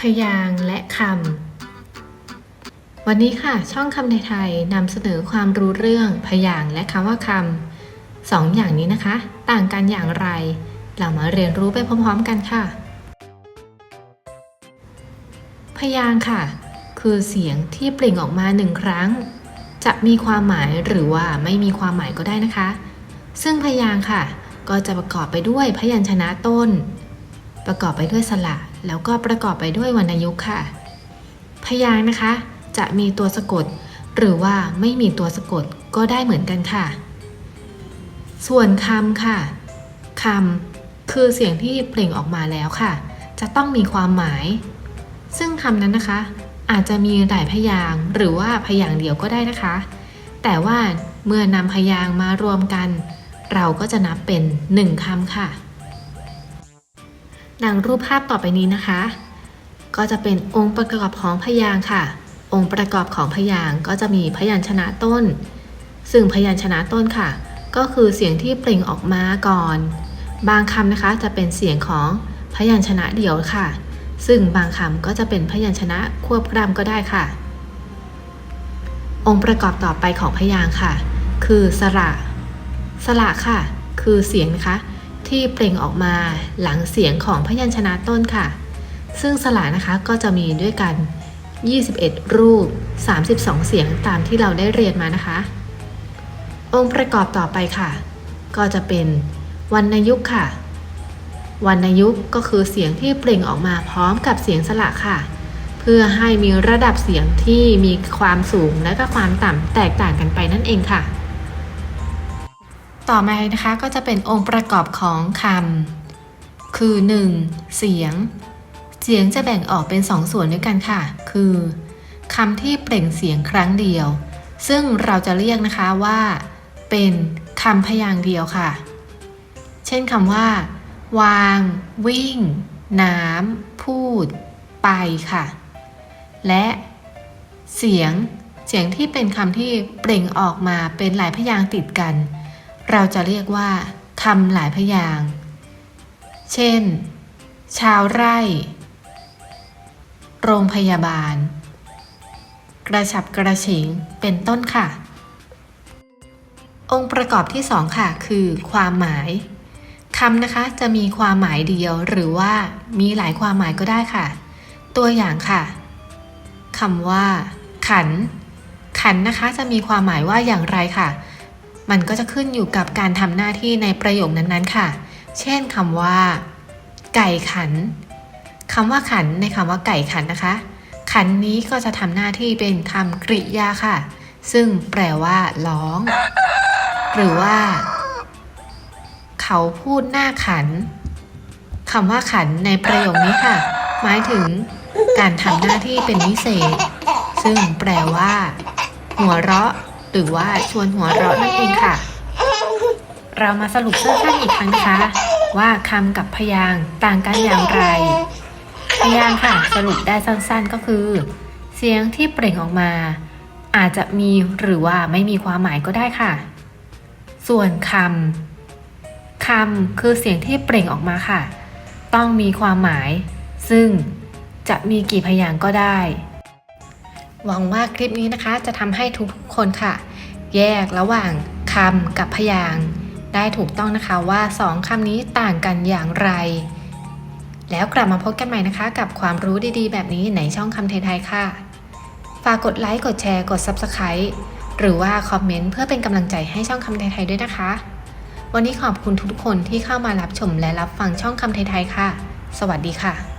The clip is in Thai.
พยางและคำ วันนี้ค่ะ ช่องคำในไทยนำเสนอความรู้เรื่องพยางและคำว่าคำสองอย่างนี้นะคะ ต่างกันอย่างไร เรามาเรียนรู้ไปพร้อม ๆ กันค่ะ พยางค่ะ คือเสียงที่เปล่งออกมาหนึ่งครั้ง จะมีความหมายหรือว่าไม่มีความหมายก็ได้นะคะ ซึ่งพยางค่ะ ก็จะประกอบไปด้วยพยัญชนะต้น ประกอบไปด้วยสระแล้วก็ประกอบไปด้วยวรรณยุกต์ค่ะ พยางค์นะคะ จะมีตัวสะกด หรือว่าไม่มีตัวสะกดก็ได้เหมือนกันค่ะ ส่วนคำค่ะคำคือเสียงที่เปล่งออกมาแล้วค่ะ จะต้องมีความหมาย ซึ่งคำนั้นนะคะ อาจจะมีหลายพยางค์หรือว่าพยางค์เดียวก็ได้นะคะ แต่ว่าเมื่อนำพยางค์มารวมกัน เราก็จะนับเป็นหนึ่งคำค่ะ ดังรูปภาพต่อไปนี้นะคะ ก็จะเป็นองค์ประกอบของพยางค์ค่ะ องค์ประกอบของพยางค์ก็จะมีพยัญชนะต้น ซึ่งพยัญชนะต้นค่ะ ก็คือเสียงที่เปล่งออกมาก่อน บางคำนะคะจะเป็นเสียงของพยัญชนะเดี่ยวค่ะ ซึ่งบางคำก็จะเป็นพยัญชนะควบกล้ำก็ได้ค่ะ องค์ประกอบต่อไปของพยางค์ค่ะ คือสระ สระค่ะ คือเสียงนะคะ ที่เปล่งออกมาหลังเสียงของพยัญชนะต้นค่ะ ซึ่งสระนะคะก็จะมีด้วยกัน 21 รูป 32 เสียงตามที่เราได้เรียนมานะคะ องค์ประกอบต่อไปค่ะ ก็จะเป็นวรรณยุกต์ค่ะวรรณยุกต์ก็คือเสียงที่เปล่งออกมาพร้อมกับเสียงสระค่ะ เพื่อให้มีระดับเสียงที่มีความสูงและก็ความต่ำแตกต่างกันไปนั่นเองค่ะ ต่อมานะคะก็จะเป็นองค์ประกอบของคำคือ 1. เสียง เสียงจะแบ่งออกเป็น 2 ส่วนด้วยกันค่ะ คือคำที่เปล่งเสียงครั้งเดียว ซึ่งเราจะเรียกนะคะว่า เป็นคำพยางค์เดียวค่ะ เช่นคำว่า วาง วิ่ง น้ำพูด ไปค่ะ และเสียงเสียงที่เป็นคำที่เปล่งออกมาเป็นหลายพยางค์ติดกัน เราจะเรียกว่าคำหลายพยางค์เช่น ชาวไร่ โรงพยาบาล กระฉับกระเฉงเป็นต้นค่ะ องค์ประกอบที่สองค่ะ คือ ความหมายคำนะคะจะมีความหมายเดียวหรือว่ามีหลายความหมายก็ได้ค่ะ ตัวอย่างค่ะคำว่า ขัน ขันนะคะจะมีความหมายว่าอย่างไรค่ะ มันก็จะขึ้นอยู่กับการทำหน้าที่ในประโยคนั้นๆค่ะ เช่นคำว่า ไก่ขันคำว่าขันในคำว่าไก่ขันนะคะ ขันนี้ก็จะทำหน้าที่เป็นคำกริยาค่ะ ซึ่งแปลว่าร้อง หรือว่า เขาพูดหน้าขันคำว่าขันในประโยคนี้ค่ะ หมายถึงการทำหน้าที่เป็นวิเศษ ซึ่งแปลว่า หัวเราะ หรือว่าชวนหัวเราะนั่นเองค่ะ เรามาสรุปสั้นๆอีกครั้งนะคะ ว่าคำกับพยางต่างกันอย่างไร พยางค่ะ สรุปได้สั้นๆก็คือ เสียงที่เปล่งออกมา อาจจะมีหรือว่าไม่มีความหมายก็ได้ค่ะ ส่วนคำคำคือเสียงที่เปล่งออกมาค่ะ ต้องมีความหมาย ซึ่งจะมีกี่พยางก็ได้ หวังว่าคลิปนี้นะคะจะทำให้ทุกคนค่ะ แยกระหว่างคำกับพยางได้ถูกต้องนะคะว่าสองคำนี้ต่างกันอย่างไร แล้วกลับมาพบกันใหม่นะคะ กับความรู้ดีๆ แบบนี้ในช่องคำไทยๆค่ะ ฝากกดไลค์กดแชร์กด Subscribe หรือว่าคอมเมนต์เพื่อเป็นกำลังใจให้ช่องคำไทยๆด้วยนะคะ วันนี้ขอบคุณทุกคนที่เข้ามารับชมและรับฟังช่องคำไทยๆค่ะ สวัสดีค่ะ